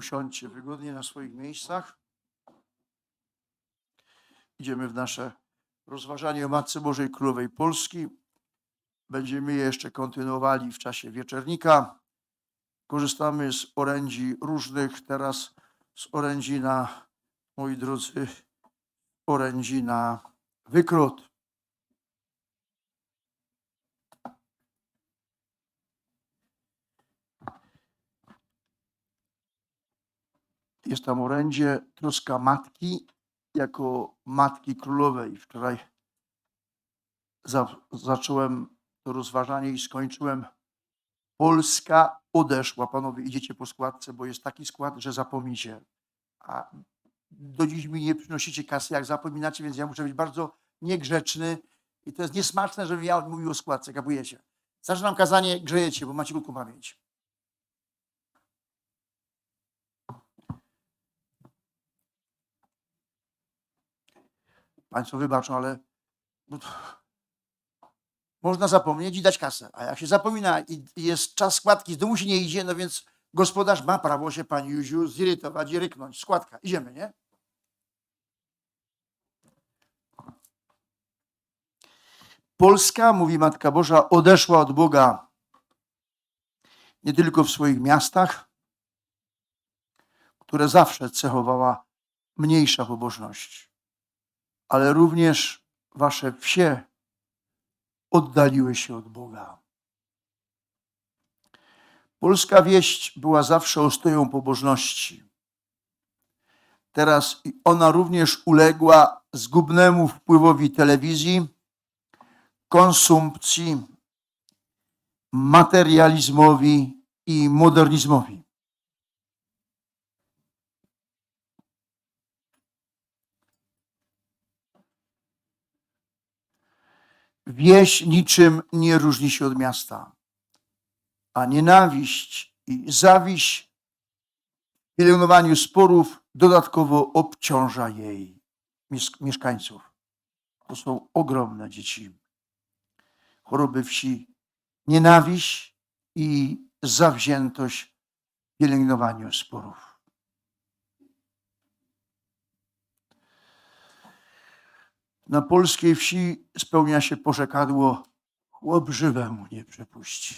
Usiądźcie wygodnie na swoich miejscach. Idziemy w nasze rozważanie o Matce Bożej Królowej Polski. Będziemy je jeszcze kontynuowali w czasie wieczernika. Korzystamy z orędzi różnych, teraz z orędzi na, moi drodzy, orędzi na wykrót. Jest tam orędzie troska matki jako matki królowej. Wczoraj za, zacząłem to rozważanie i skończyłem. Polska odeszła. Panowie, idziecie po składce, bo jest taki skład, że zapomnicie. A do dziś mi nie przynosicie kasy, jak zapominacie, więc ja muszę być bardzo niegrzeczny. I to jest niesmaczne, żebym ja mówił o składce, kapujecie. Zaczynam kazanie, grzejecie, bo macie krótką pamięć. Państwo wybaczą, ale no można zapomnieć i dać kasę. A jak się zapomina i jest czas składki, z domu się nie idzie, no więc gospodarz ma prawo się pani Józiu zirytować i ryknąć. Składka, idziemy, nie? Polska, mówi Matka Boża, odeszła od Boga nie tylko w swoich miastach, które zawsze cechowała mniejsza pobożność, ale również wasze wsie oddaliły się od Boga. Polska wieść była zawsze ostoją pobożności. Teraz ona również uległa zgubnemu wpływowi telewizji, konsumpcji, materializmowi i modernizmowi. Wieś niczym nie różni się od miasta, a nienawiść i zawiść w pielęgnowaniu sporów dodatkowo obciąża jej mies- mieszkańców. To są ogromne dzieci. Choroby wsi, nienawiść i zawziętość w pielęgnowaniu sporów. Na polskiej wsi spełnia się porzekadło chłop żywemu nie przepuści.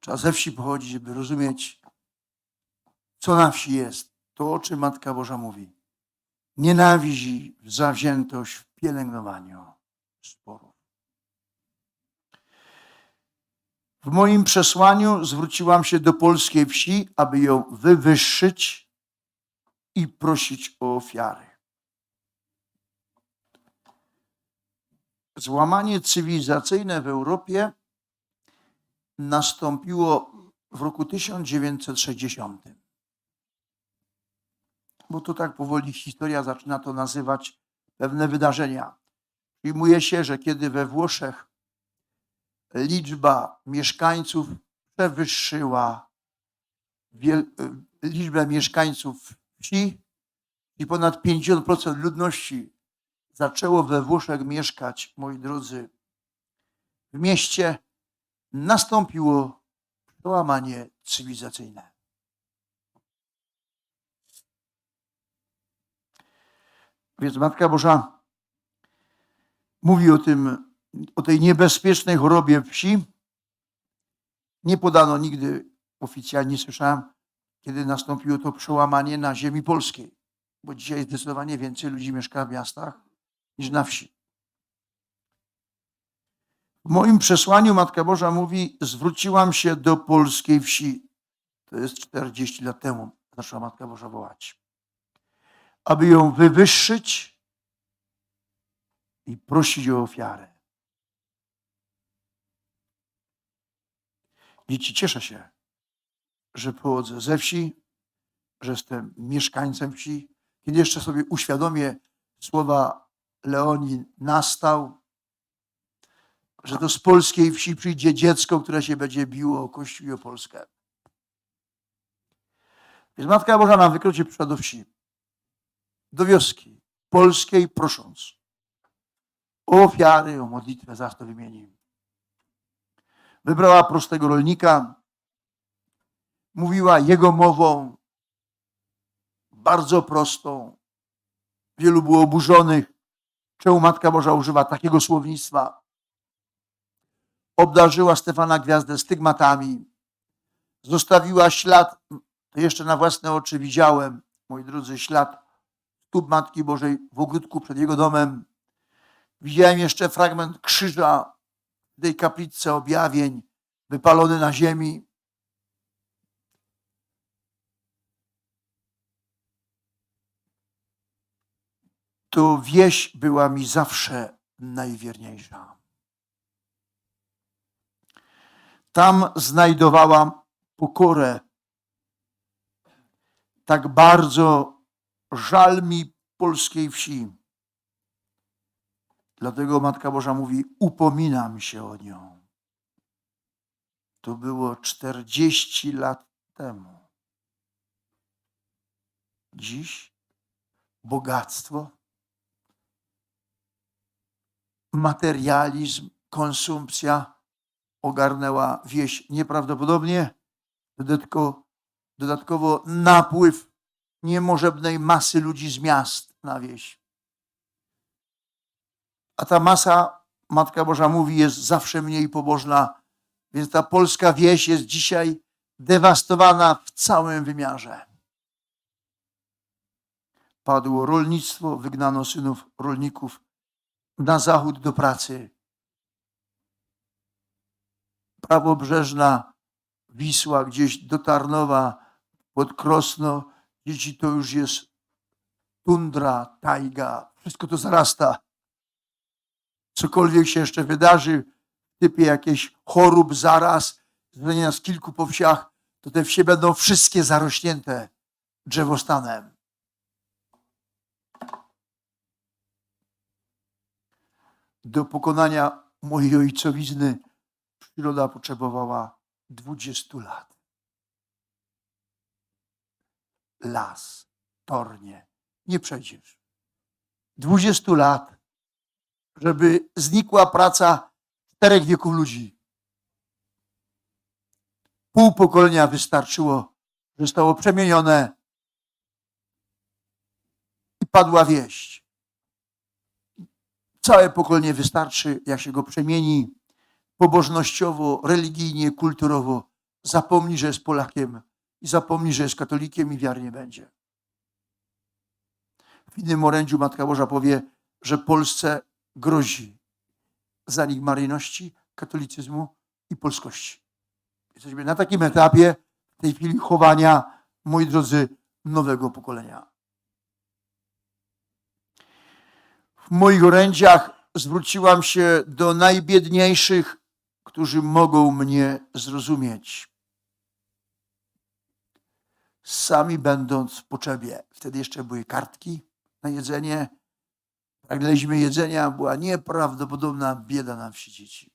Trzeba ze wsi pochodzić, żeby rozumieć, co na wsi jest. To, o czym Matka Boża mówi. Nienawiść zawziętość w pielęgnowaniu sporów. W moim przesłaniu zwróciłam się do polskiej wsi, aby ją wywyższyć i prosić o ofiary. Złamanie cywilizacyjne w Europie nastąpiło w roku 1960. Bo to tak powoli historia zaczyna to nazywać pewne wydarzenia. Przyjmuje się, że kiedy we Włoszech liczba mieszkańców przewyższyła liczbę mieszkańców wsi i ponad 50% ludności zaczęło we Włoszech mieszkać, moi drodzy, w mieście, nastąpiło przełamanie cywilizacyjne. Więc Matka Boża mówi o tym, o tej niebezpiecznej chorobie wsi. Nie podano nigdy oficjalnie, nie słyszałem, kiedy nastąpiło to przełamanie na ziemi polskiej, bo dzisiaj zdecydowanie więcej ludzi mieszka w miastach niż na wsi. W moim przesłaniu Matka Boża mówi: Zwróciłam się do polskiej wsi. To jest 40 lat temu, zaczęła Matka Boża wołać. Aby ją wywyższyć i prosić o ofiarę. Dzieci, cieszę się, że pochodzę ze wsi, że jestem mieszkańcem wsi. Kiedy jeszcze sobie uświadomię słowa Leonin nastał, że to z polskiej wsi przyjdzie dziecko, które się będzie biło o Kościół i o Polskę. Więc Matka Boża nam wykroczy przyszła do wsi, do wioski polskiej, prosząc o ofiary, o modlitwę, zaraz to. Wybrała prostego rolnika, mówiła jego mową, bardzo prostą. Wielu było oburzonych, czemu Matka Boża używa takiego słownictwa. Obdarzyła Stefana Gwiazdę stygmatami, zostawiła ślad, to jeszcze na własne oczy widziałem, moi drodzy, ślad stóp Matki Bożej w ogródku przed jego domem. Widziałem jeszcze fragment krzyża w tej kapliczce objawień, wypalony na ziemi. To wieś była mi zawsze najwierniejsza. Tam znajdowałam pokorę. Tak bardzo żal mi polskiej wsi. Dlatego Matka Boża mówi: Upominam się o nią. To było 40 lat temu. Dziś bogactwo, materializm, konsumpcja ogarnęła wieś nieprawdopodobnie. Dodatkowo, dodatkowo napływ niemożebnej masy ludzi z miast na wieś. A ta masa, Matka Boża mówi, jest zawsze mniej pobożna, więc ta polska wieś jest dzisiaj dewastowana w całym wymiarze. Padło rolnictwo, wygnano synów rolników na zachód do pracy. Prawobrzeżna Wisła gdzieś do Tarnowa, pod Krosno, dzieci to już jest tundra, tajga, wszystko to zarasta. Cokolwiek się jeszcze wydarzy, typie jakiejś chorób, zaraz, z kilku po wsiach, to te wsie będą wszystkie zarośnięte drzewostanem. Do pokonania mojej ojcowizny przyroda potrzebowała 20 lat. Las, tornie, nie przejdziesz. 20 lat, żeby znikła praca czterech wieków ludzi. Pół pokolenia wystarczyło, zostało przemienione i padła wieść. Całe pokolenie wystarczy, jak się go przemieni pobożnościowo, religijnie, kulturowo. Zapomni, że jest Polakiem i zapomni, że jest katolikiem i wiary nie będzie. W innym orędziu Matka Boża powie, że Polsce grozi zanik maryjności, katolicyzmu i polskości. Jesteśmy na takim etapie w tej chwili chowania, moi drodzy, nowego pokolenia. W moich orędziach zwróciłam się do najbiedniejszych, którzy mogą mnie zrozumieć. Sami będąc w potrzebie. Wtedy jeszcze były kartki na jedzenie. Pragnęliśmy jedzenia, była nieprawdopodobna bieda na wsi dzieci.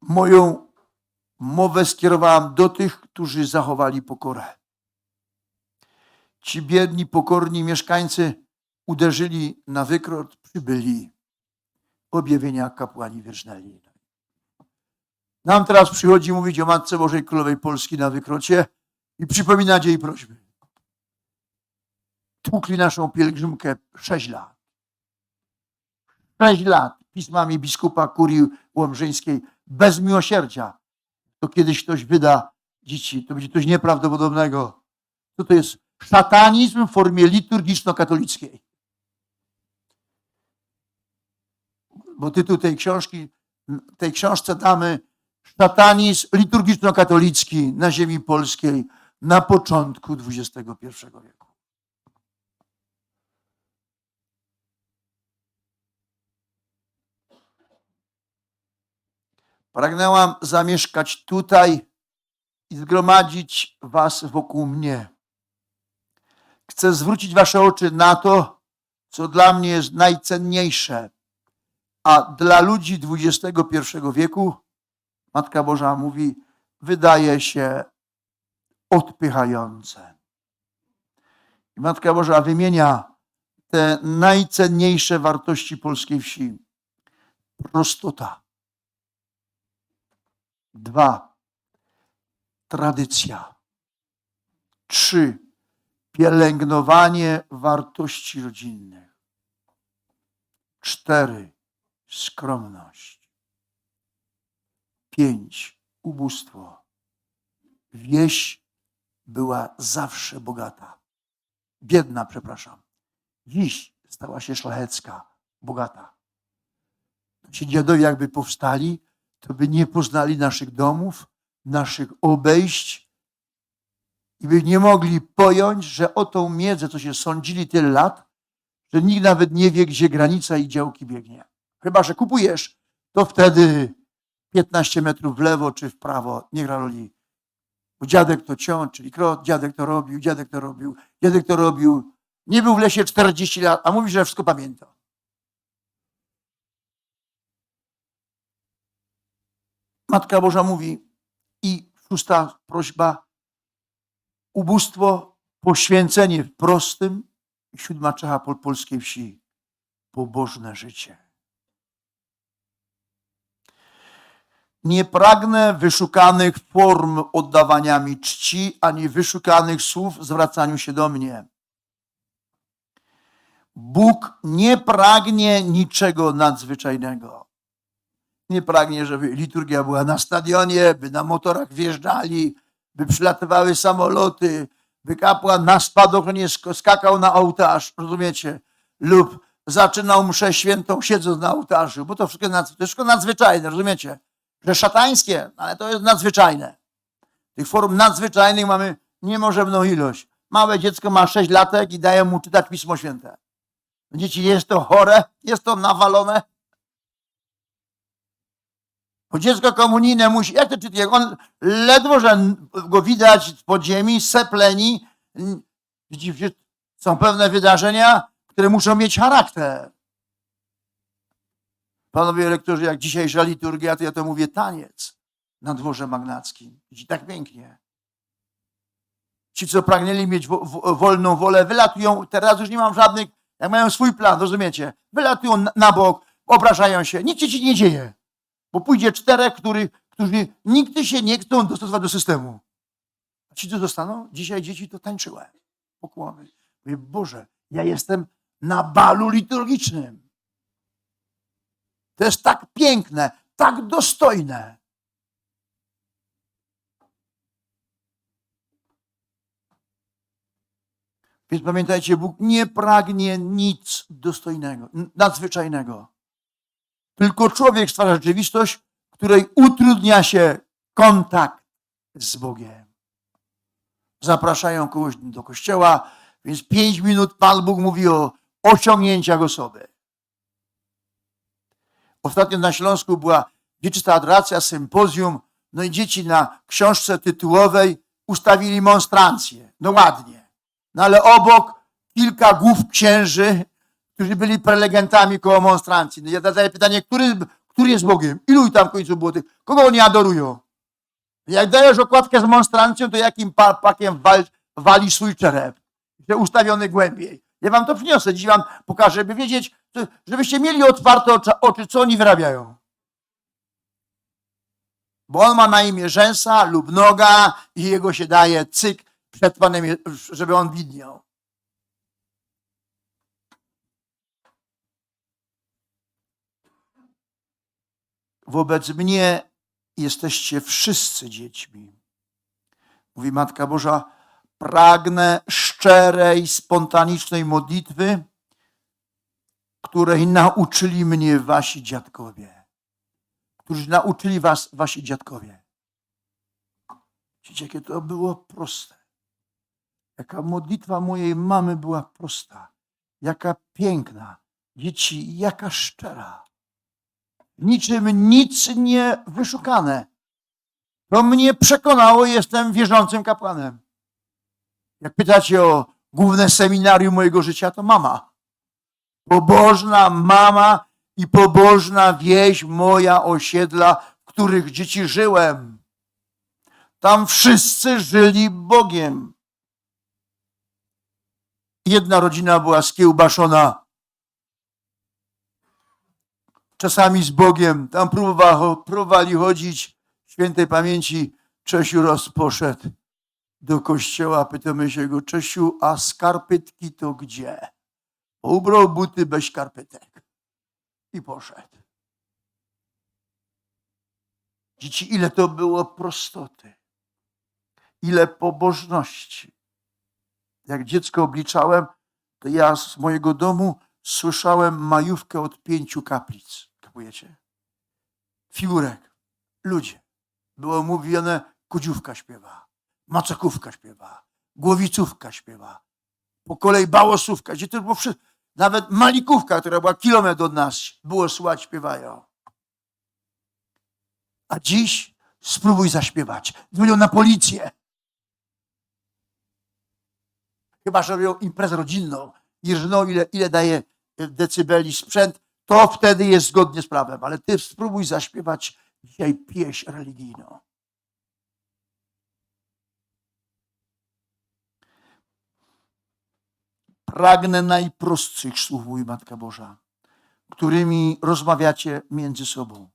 Moją mowę skierowałam do tych, którzy zachowali pokorę. Ci biedni, pokorni mieszkańcy uderzyli na wykrot, przybyli. Objawienia kapłani wyrżnęli. Nam teraz przychodzi mówić o Matce Bożej Królowej Polski na wykrocie i przypominać jej prośby. Tłukli naszą pielgrzymkę sześć lat. Sześć lat pismami biskupa kurii łomżyńskiej bez miłosierdzia. To kiedyś ktoś wyda dzieci, to będzie coś nieprawdopodobnego. Co to jest szatanizm w formie liturgiczno-katolickiej. Bo tytuł tej książki, tej książce damy Szatanizm liturgiczno-katolicki na ziemi polskiej na początku XXI wieku. Pragnęłam zamieszkać tutaj i zgromadzić Was wokół mnie. Chcę zwrócić Wasze oczy na to, co dla mnie jest najcenniejsze, a dla ludzi XXI wieku, Matka Boża mówi, wydaje się odpychające. I Matka Boża wymienia te najcenniejsze wartości polskiej wsi. Prostota. Dwa. Tradycja. Trzy. Pielęgnowanie wartości rodzinnych. Cztery. Skromność. Pięć. Ubóstwo. Wieś była zawsze bogata. Biedna, przepraszam. Dziś stała się szlachecka, bogata. Ci dziadowie jakby powstali, to by nie poznali naszych domów, naszych obejść i by nie mogli pojąć, że o tą miedzę, co się sądzili tyle lat, że nikt nawet nie wie, gdzie granica i działki biegnie. Chyba, że kupujesz, to wtedy 15 metrów w lewo czy w prawo, nie gra roli. Bo dziadek to ciął, czyli krot, dziadek to robił, dziadek to robił, dziadek to robił. Nie był w lesie 40 lat, a mówi, że wszystko pamięta. Matka Boża mówi i szósta prośba, ubóstwo, poświęcenie w prostym, siódma czecha pol polskiej wsi, pobożne życie. Nie pragnę wyszukanych form oddawania mi czci, ani wyszukanych słów zwracaniu się do mnie. Bóg nie pragnie niczego nadzwyczajnego. Nie pragnie, żeby liturgia była na stadionie, by na motorach wjeżdżali, by przylatywały samoloty, by kapłan na spadochronie sk- skakał na ołtarz, rozumiecie? Lub zaczynał mszę świętą siedząc na ołtarzu, bo to wszystko, to wszystko nadzwyczajne, rozumiecie? Że szatańskie, ale to jest nadzwyczajne. Tych form nadzwyczajnych mamy niemożebną ilość. Małe dziecko ma 6 latek i daje mu czytać Pismo Święte. Dzieci, jest to chore, jest to nawalone. Bo dziecko komunijne musi, jak to czyta, jak on ledwo, że go widać z podziemi, sepleni, widzicie, są pewne wydarzenia, które muszą mieć charakter. Panowie lektorzy, jak dzisiejsza liturgia, to ja to mówię taniec na dworze magnackim. Widzi tak pięknie. Ci, co pragnęli mieć wo, wo, wolną wolę, wylatują, teraz już nie mam żadnych, jak mają swój plan, rozumiecie? Wylatują na, na bok, obrażają się. Nic się ci nie dzieje. Bo pójdzie czterech, który, którzy nigdy się nie chcą dostosować do systemu. A ci, co zostaną? Dzisiaj dzieci to tańczyły. Pokłony. Mówię, Boże, ja jestem na balu liturgicznym. To jest tak piękne, tak dostojne. Więc pamiętajcie, Bóg nie pragnie nic dostojnego, nadzwyczajnego. Tylko człowiek stwarza rzeczywistość, której utrudnia się kontakt z Bogiem. Zapraszają kogoś do kościoła, więc pięć minut Pan Bóg mówi o osiągnięciach osoby. Ostatnio na Śląsku była wieczysta adoracja, sympozjum, no i dzieci na książce tytułowej ustawili monstrancję. No ładnie. No ale obok kilka głów księży, którzy byli prelegentami koło monstrancji. No ja zadaję pytanie, który, który jest Bogiem? Ilu tam w końcu było tych? Kogo oni adorują? Jak dajesz okładkę z monstrancją, to jakim pa- pakiem wal, wali swój czerep? Ustawiony głębiej. Ja wam to przyniosę, dziś wam pokażę, żeby wiedzieć, żebyście mieli otwarte oczy, co oni wyrabiają. Bo on ma na imię rzęsa lub noga i jego się daje cyk przed Panem, żeby on widniał. Wobec mnie jesteście wszyscy dziećmi. Mówi Matka Boża, pragnę szczerej, spontanicznej modlitwy, której nauczyli mnie wasi dziadkowie. Którzy nauczyli was wasi dziadkowie. Widzicie, jakie to było proste. Jaka modlitwa mojej mamy była prosta. Jaka piękna. Dzieci, jaka szczera. Niczym nic nie wyszukane. To mnie przekonało, jestem wierzącym kapłanem. Jak pytacie o główne seminarium mojego życia, to mama. Pobożna mama i pobożna wieś moja osiedla, w których dzieci żyłem. Tam wszyscy żyli Bogiem. Jedna rodzina była skiełbaszona. Czasami z Bogiem. Tam próbowali, próbowali chodzić świętej pamięci Czesiu Ross poszedł do kościoła, pytamy się go, Czesiu, a skarpetki to gdzie? Ubrał buty bez skarpetek i poszedł. Dzieci, ile to było prostoty, ile pobożności. Jak dziecko obliczałem, to ja z mojego domu słyszałem majówkę od pięciu kaplic. Kapujecie? Figurek, ludzie. Było mówione, kudziówka śpiewa, macakówka śpiewa, głowicówka śpiewa, po kolei bałosówka, gdzie to było wszystko. Nawet malikówka, która była kilometr od nas, było słychać, śpiewają. A dziś spróbuj zaśpiewać. Dzwonią na policję. Chyba, że robią imprezę rodzinną i ile, ile daje decybeli sprzęt, to wtedy jest zgodnie z prawem. Ale ty spróbuj zaśpiewać dzisiaj pieśń religijną. Pragnę najprostszych słów, mówi Matka Boża, którymi rozmawiacie między sobą.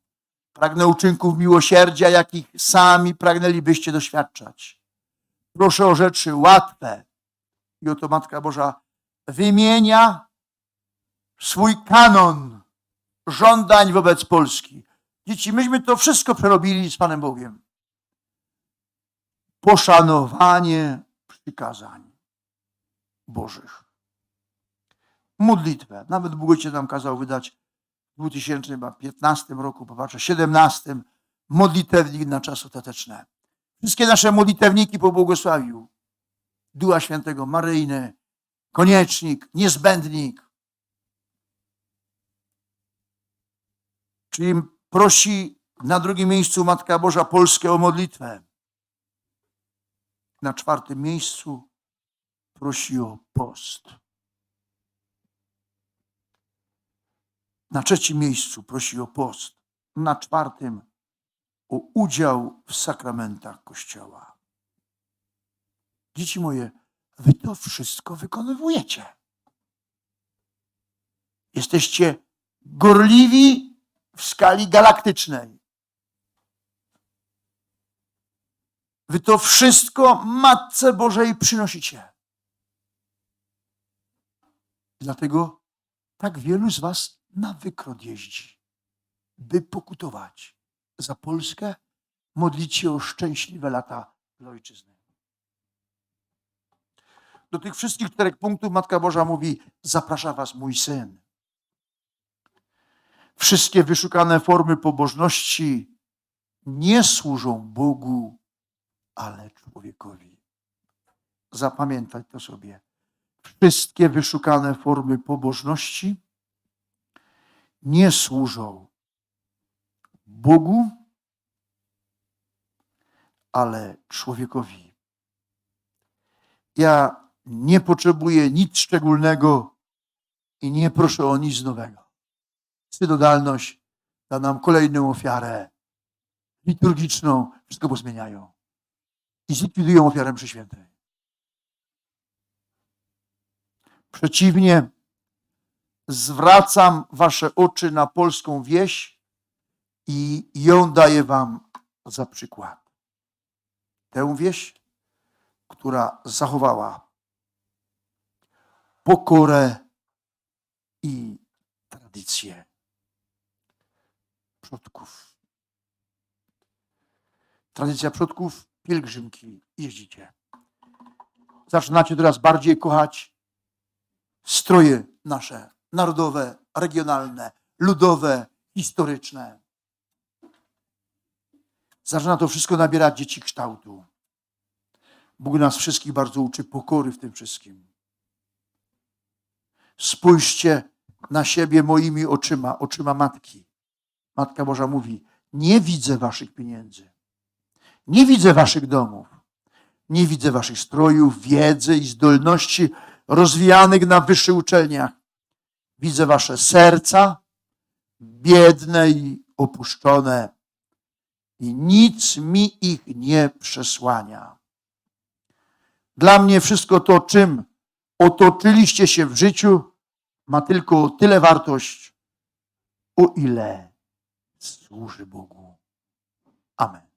Pragnę uczynków miłosierdzia, jakich sami pragnęlibyście doświadczać. Proszę o rzeczy łatwe. I oto Matka Boża wymienia swój kanon żądań wobec Polski. Dzieci, myśmy to wszystko przerobili z Panem Bogiem. Poszanowanie przykazań Bożych. Modlitwę. Nawet Bóg Ojciec nam kazał wydać w 2015 roku, popatrzę, 17 modlitewnik na czas ostateczny. Wszystkie nasze modlitewniki pobłogosławił. Ducha Świętego, Maryjny, Koniecznik, Niezbędnik. Czyli prosi na drugim miejscu Matka Boża Polskę o modlitwę. Na czwartym miejscu prosi o post. Na trzecim miejscu prosi o post. Na czwartym o udział w sakramentach Kościoła. Dzieci moje, wy to wszystko wykonujecie. Jesteście gorliwi w skali galaktycznej. Wy to wszystko Matce Bożej przynosicie. Dlatego tak wielu z was na wykrot jeździ, by pokutować za Polskę, modlić się o szczęśliwe lata dla ojczyzny. Do tych wszystkich czterech punktów Matka Boża mówi: Zaprasza Was mój syn. Wszystkie wyszukane formy pobożności nie służą Bogu, ale człowiekowi. Zapamiętaj to sobie. Wszystkie wyszukane formy pobożności nie służą Bogu, ale człowiekowi. Ja nie potrzebuję nic szczególnego i nie proszę o nic nowego. Synodalność da nam kolejną ofiarę liturgiczną, wszystko pozmieniają i zlikwidują ofiarę przy świętej. Przeciwnie, zwracam wasze oczy na polską wieś i ją daję wam za przykład. Tę wieś, która zachowała pokorę i tradycję przodków. Tradycja przodków, pielgrzymki, jeździcie. Zaczynacie teraz bardziej kochać stroje nasze, narodowe, regionalne, ludowe, historyczne. Zaczyna to wszystko nabierać dzieci kształtu. Bóg nas wszystkich bardzo uczy pokory w tym wszystkim. Spójrzcie na siebie moimi oczyma, oczyma matki. Matka Boża mówi: Nie widzę waszych pieniędzy, nie widzę waszych domów, nie widzę waszych strojów, wiedzy i zdolności rozwijanych na wyższych uczelniach. Widzę wasze serca, biedne i opuszczone, i nic mi ich nie przesłania. Dla mnie wszystko to, czym otoczyliście się w życiu, ma tylko tyle wartość, o ile służy Bogu. Amen.